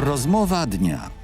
Rozmowa dnia.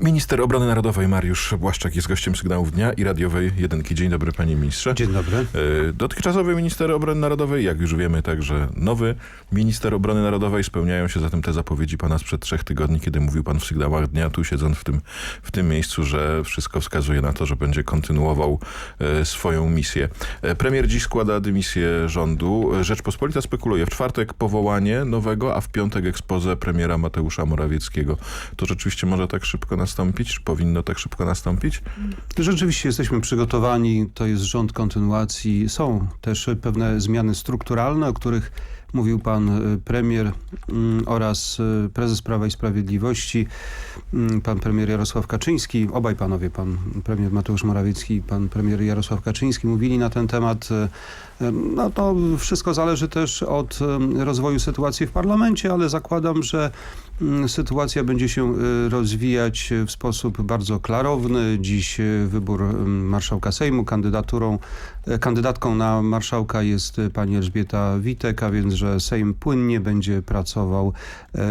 Minister Obrony Narodowej Mariusz Błaszczak jest gościem sygnałów dnia i radiowej jedynki. Dzień dobry panie ministrze. Dzień dobry. E, Dotychczasowy minister obrony narodowej, jak już wiemy, także nowy minister obrony narodowej. Spełniają się zatem te zapowiedzi pana sprzed trzech tygodni, kiedy mówił pan w sygnałach dnia, tu siedząc w tym, w tym miejscu, że wszystko wskazuje na to, że będzie kontynuował e, swoją misję. E, Premier dziś składa dymisję rządu. Rzeczpospolita spekuluje w czwartek powołanie nowego, a w piątek ekspozę premiera Mateusza Morawieckiego. To rzeczywiście może tak szybko nastąpić? Powinno tak szybko nastąpić? Rzeczywiście jesteśmy przygotowani, to jest rząd kontynuacji. Są też pewne zmiany strukturalne, o których mówił pan y, premier mm, oraz y, prezes Prawa i Sprawiedliwości, mm, pan premier Jarosław Kaczyński, obaj panowie, pan premier Mateusz Morawiecki i pan premier Jarosław Kaczyński mówili na ten temat. y, y, No to wszystko zależy też od y, rozwoju sytuacji w parlamencie, ale zakładam, że mm, sytuacja będzie się y, rozwijać w sposób bardzo klarowny. Dziś y, wybór y, marszałka Sejmu, kandydaturą, y, kandydatką na marszałka jest pani Elżbieta Witek, a więc, że Sejm płynnie będzie pracował,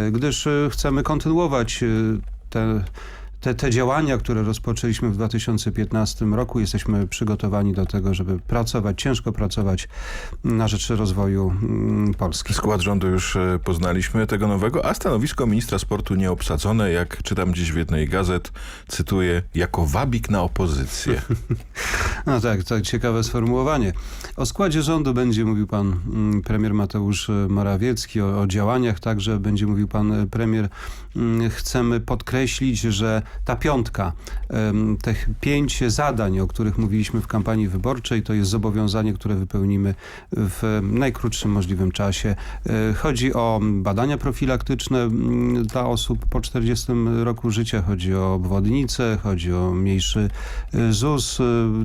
y, gdyż y, chcemy kontynuować y, te te, te działania, które rozpoczęliśmy w 2015 roku, jesteśmy przygotowani do tego, żeby pracować, ciężko pracować na rzecz rozwoju mm, Polski. Skład rządu już e, poznaliśmy tego nowego, a stanowisko ministra sportu nieobsadzone, jak czytam dziś w jednej gazet, cytuję, jako wabik na opozycję. No tak, to ciekawe sformułowanie. O składzie rządu będzie mówił pan mm, premier Mateusz e, Morawiecki, o, o działaniach także będzie mówił pan e, premier. Mm, Chcemy podkreślić, że ta piątka, tych pięć zadań, o których mówiliśmy w kampanii wyborczej, to jest zobowiązanie, które wypełnimy w najkrótszym możliwym czasie. E, Chodzi o badania profilaktyczne dla osób po 40 roku życia, chodzi o obwodnice, chodzi o mniejszy e, ZUS. E,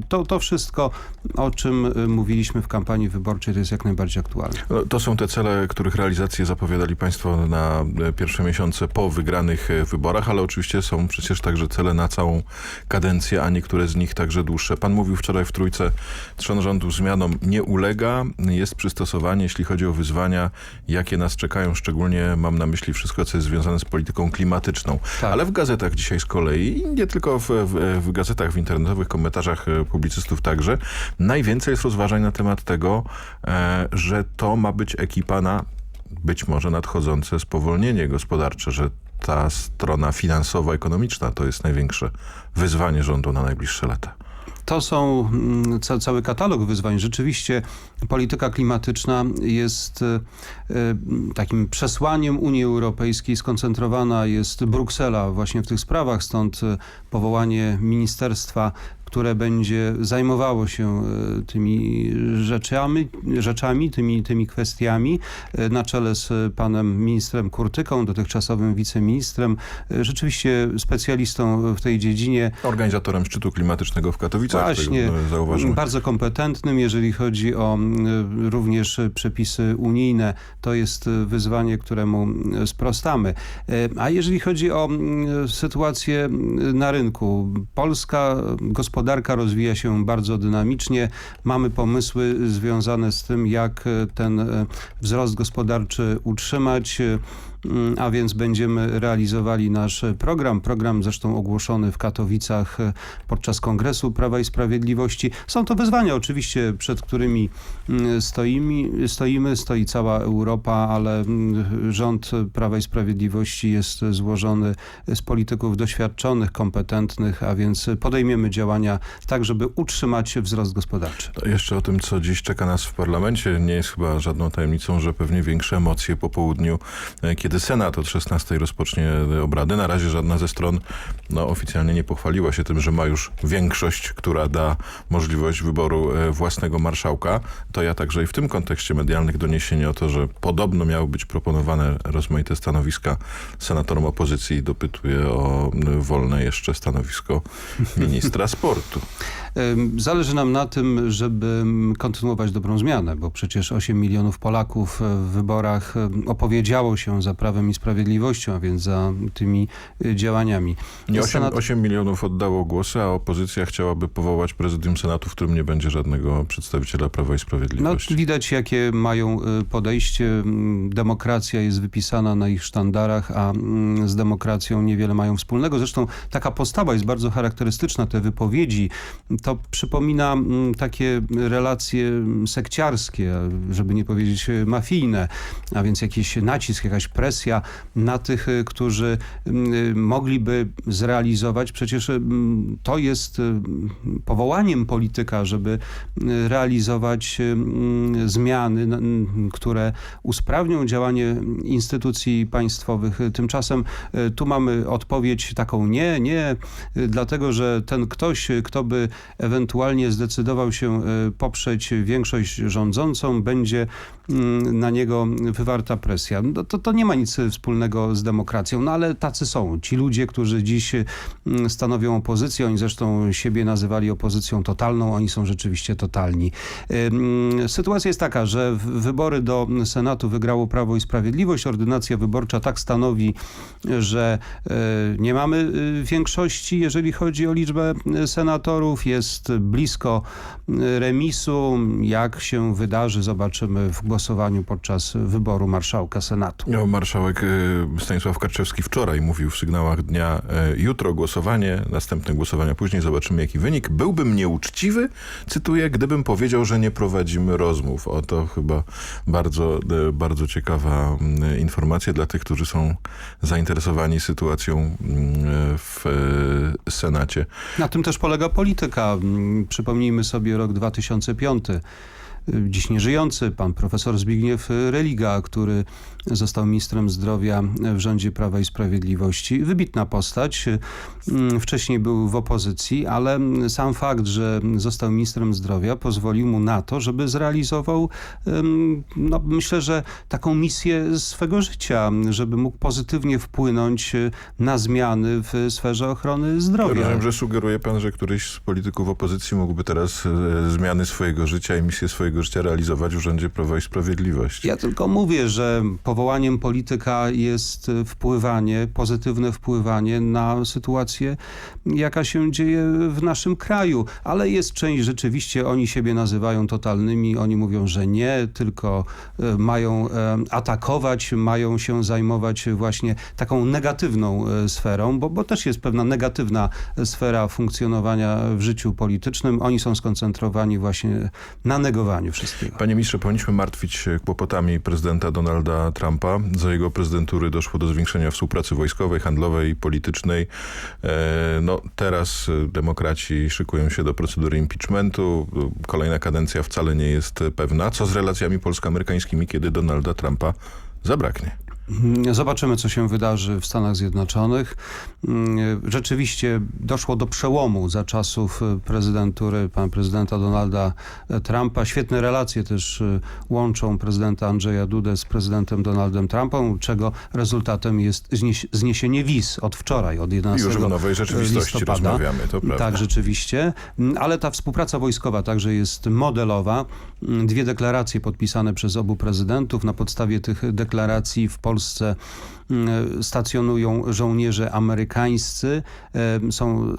To, to wszystko, o czym mówiliśmy w kampanii wyborczej, to jest jak najbardziej aktualne. No, To są te cele, których realizację zapowiadali państwo na pierwsze miesiące po wygranych wyborach, ale oczywiście są przecież także cele na całą kadencję, a niektóre z nich także dłuższe. Pan mówił wczoraj w Trójce, trzon rządu zmianom nie ulega, jest przystosowanie, jeśli chodzi o wyzwania, jakie nas czekają, szczególnie mam na myśli wszystko, co jest związane z polityką klimatyczną. Tak. Ale w gazetach dzisiaj z kolei, nie tylko w, w, w gazetach, w internetowych komentarzach e, publicystów także, najwięcej jest rozważań na temat tego, e, że to ma być ekipa na być może nadchodzące spowolnienie gospodarcze, że ta strona finansowo-ekonomiczna to jest największe wyzwanie rządu na najbliższe lata. To są mm, ca cały katalog wyzwań. Rzeczywiście polityka klimatyczna jest e, e, takim przesłaniem Unii Europejskiej. Skoncentrowana jest Bruksela właśnie w tych sprawach, stąd e, powołanie ministerstwa które będzie zajmowało się e, tymi rzeczami, rzeczami tymi, tymi kwestiami e, na czele z panem ministrem Kurtyką, dotychczasowym wiceministrem, e, rzeczywiście specjalistą w tej dziedzinie. Organizatorem szczytu klimatycznego w Katowicach, Właśnie, tego, e, zauważyłem. bardzo kompetentnym, jeżeli chodzi o również przepisy unijne. To jest wyzwanie, któremu sprostamy. A jeżeli chodzi o sytuację na rynku, polska gospodarka rozwija się bardzo dynamicznie. Mamy pomysły związane z tym, jak ten e, wzrost gospodarczy utrzymać. Mm, a więc będziemy realizowali nasz program. Program zresztą ogłoszony w Katowicach e, podczas Kongresu Prawa i Sprawiedliwości. Są to wyzwania oczywiście, przed którymi mm, stoimy, stoimy, stoi cała Europa, ale mm, rząd Prawa i Sprawiedliwości jest złożony z polityków doświadczonych, kompetentnych, a więc podejmiemy działania tak, żeby utrzymać wzrost gospodarczy. To jeszcze o tym, co dziś czeka nas w parlamencie. Nie jest chyba żadną tajemnicą, że pewnie większe emocje po południu, e, kiedy Senat od 16 rozpocznie e, obrady. Na razie żadna ze stron no, oficjalnie nie pochwaliła się tym, że ma już większość, która da możliwość wyboru e, własnego marszałka. To ja także i w tym kontekście medialnych doniesień o to, że podobno miały być proponowane rozmaite stanowiska senatorom opozycji, dopytuję o m, wolne jeszcze stanowisko ministra sportu. Zależy nam na tym, żeby kontynuować dobrą zmianę, bo przecież 8 milionów Polaków w wyborach opowiedziało się za Prawem i Sprawiedliwością, a więc za tymi y, działaniami. Nie 8, Senat- 8 milionów oddało głosy, a opozycja chciałaby powołać prezydium Senatu, w którym nie będzie żadnego przedstawiciela Prawa i No, Sprawiedliwości. widać, jakie mają y, podejście. Mm, Demokracja jest wypisana na ich sztandarach, a mm, z demokracją niewiele mają wspólnego. Zresztą taka postawa jest bardzo charakterystyczna. Te wypowiedzi to przypomina mm, takie relacje sekciarskie, żeby nie powiedzieć y, mafijne, a więc jakiś nacisk, jakaś presja na tych, y, którzy y, mogliby zrealizować. Przecież mm, to jest y, powołaniem polityka, żeby y, realizować y, zmiany, które usprawnią działanie instytucji państwowych. Tymczasem y, tu mamy odpowiedź taką nie, nie, y, dlatego że ten ktoś, y, kto by ewentualnie zdecydował się y, poprzeć większość rządzącą, będzie mm, na niego wywarta presja. No to, to nie ma nic wspólnego z demokracją, no ale tacy są. Ci ludzie, którzy dziś mm, stanowią opozycję, oni zresztą siebie nazywali opozycją totalną, oni są rzeczywiście totalni. Sytuacja jest taka, że wybory do Senatu wygrało Prawo i Sprawiedliwość. Ordynacja wyborcza tak stanowi, że e, nie mamy y, większości, jeżeli chodzi o liczbę y, senatorów. Jest blisko y, remisu. Jak się wydarzy, zobaczymy w głosowaniu podczas wyboru marszałka Senatu. No, marszałek y, Stanisław Karczewski wczoraj mówił w sygnałach dnia y, jutro głosowanie, następne głosowania później, zobaczymy jaki wynik. Byłbym nieuczciwy, cytuję, gdybym powiedział, że nie prowadzimy rozmów. Oto chyba bardzo, y, bardzo ciekawa y, informacja dla tych, którzy są zainteresowani sytuacją y, w Senacie. Na tym też polega polityka. Mm, Przypomnijmy sobie rok 2005. Dziś nieżyjący pan profesor Zbigniew Religa, który został ministrem zdrowia w rządzie Prawa i Sprawiedliwości. Wybitna postać. Mm, Wcześniej był w opozycji, ale sam fakt, że został ministrem zdrowia pozwolił mu na to, żeby zrealizował no, myślę, że taką misję swego życia, żeby mógł pozytywnie wpłynąć na zmiany w sferze ochrony zdrowia. Rozumiem, że sugeruje pan, że któryś z polityków opozycji mógłby teraz e, zmiany swojego życia i misję swojego życia realizować w Urzędzie Prawa i Sprawiedliwości. Ja tylko mówię, że powołaniem polityka jest wpływanie, pozytywne wpływanie na sytuację, jaka się dzieje w naszym kraju. Ale jest część, rzeczywiście oni siebie nazywają totalnymi, oni mówią, że nie, tylko y, mają e, atakować, mają się zajmować właśnie taką negatywną e, sferą, bo, bo też jest pewna negatywna sfera funkcjonowania w życiu politycznym. Oni są skoncentrowani właśnie na negowaniu wszystkiego. Panie ministrze, powinniśmy martwić się kłopotami prezydenta Donalda Trumpa. Za jego prezydentury doszło do zwiększenia współpracy wojskowej, handlowej i politycznej. E, no, teraz e, demokraci szykują się do procedury impeachmentu. Kolejna kadencja wcale nie jest pewna. Co z relacjami polsko-amerykańskimi, kiedy Donalda Trumpa zabraknie? Mm, Zobaczymy, co się wydarzy w Stanach Zjednoczonych. Mm, Rzeczywiście doszło do przełomu za czasów e, prezydentury pana prezydenta Donalda e, Trumpa. Świetne relacje też e, łączą prezydenta Andrzeja Dudę z prezydentem Donaldem Trumpem, czego rezultatem jest zniesienie wiz od wczoraj, od 11 Już w nowej rzeczywistości listopada. rozmawiamy, to prawda. Tak, rzeczywiście. Mm, Ale ta współpraca wojskowa także jest modelowa. Mm, Dwie deklaracje podpisane przez obu prezydentów. Na podstawie tych deklaracji w Polsce mm, stacjonują żołnierze amerykańscy. Em, Są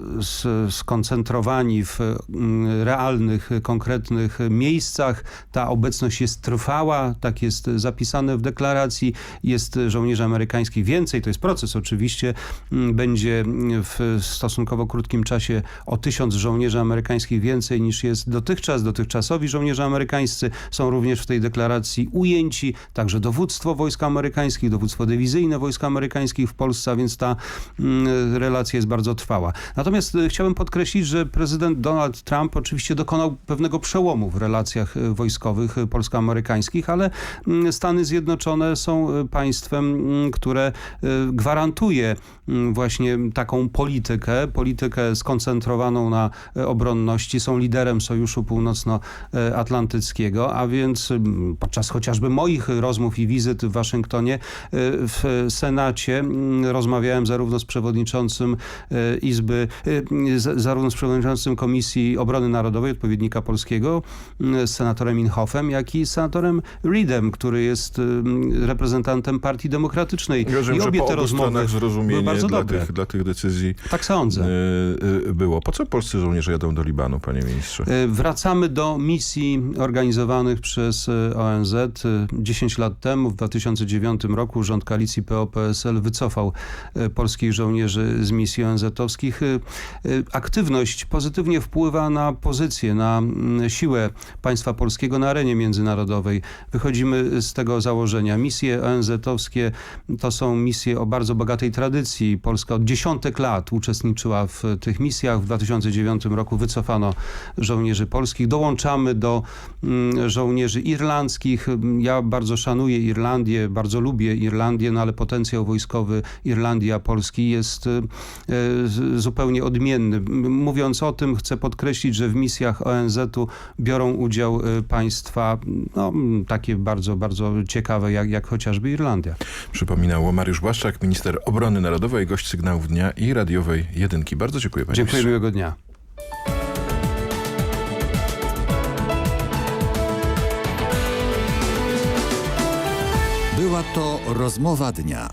skoncentrowani w mm, realnych, konkretnych miejscach. Ta obecność jest trwała, tak jest zapisane w deklaracji. Jest żołnierzy amerykańskich więcej, to jest proces oczywiście. Mm, Będzie w stosunkowo krótkim czasie o tysiąc żołnierzy amerykańskich więcej niż jest dotychczas. Dotychczasowi żołnierze amerykańscy są również w tej deklaracji ujęci, także dowództwo wojsk amerykańskich, dowództwo dywizyjne wojsk amerykańskich w Polsce, a więc ta mm, relacja jest bardzo trwała. Natomiast y, chciałbym podkreślić, że prezydent Donald Trump oczywiście dokonał pewnego przełomu w relacjach y, wojskowych y, polsko-amerykańskich, ale mm, Stany Zjednoczone są państwem, mm, które gwarantuje właśnie taką politykę, politykę skoncentrowaną na obronności. Są liderem Sojuszu Północnoatlantyckiego, a więc podczas chociażby moich rozmów i wizyt w Waszyngtonie w Senacie. Mm, Rozmawiałem zarówno z przewodniczącym e, Izby, e, zarówno z przewodniczącym Komisji Obrony Narodowej, odpowiednika polskiego, mm, z senatorem Inhofem, jak i z senatorem Reedem, który jest mm, reprezentantem Partii Demokratycznej. Rozumiem, I że obie po te rozmowy zrozumienie bardzo dla dobre. tych, dla tych decyzji Tak sądzę. y, było. Po co polscy żołnierze jadą do Libanu, panie ministrze? E, Wracamy do misji organizowanych przez e, ONZ. E, 10 lat temu, w 2009 roku, rząd koalicji PO-PSL wycofał e, polskich żołnierzy z misji ONZ-owskich. E, e, Aktywność pozytywnie wpływa na pozycję, na siłę państwa polskiego na arenie międzynarodowej. Wychodzimy z tego założenia. Misje ONZ-owskie to są misje o bardzo bogatej tradycji. Polska od dziesiątek lat uczestniczyła w tych misjach. W 2009 roku wycofano żołnierzy polskich. Dołączamy do żołnierzy irlandzkich. Ja bardzo szanuję Irlandię, bardzo lubię Irlandię, no ale potencjał wojskowy Irlandii a Polski jest e, zupełnie odmienny. Mówiąc o tym, chcę podkreślić, że w misjach ONZ-u biorą udział e, państwa no, takie bardzo, bardzo ciekawe, jak, jak chociażby Irlandia. Przypominał Mariusz Błaszczak, minister obrony narodowej, gość sygnałów dnia i radiowej jedynki. Bardzo dziękuję panie Dziękuję, miłego dnia. Była to rozmowa dnia.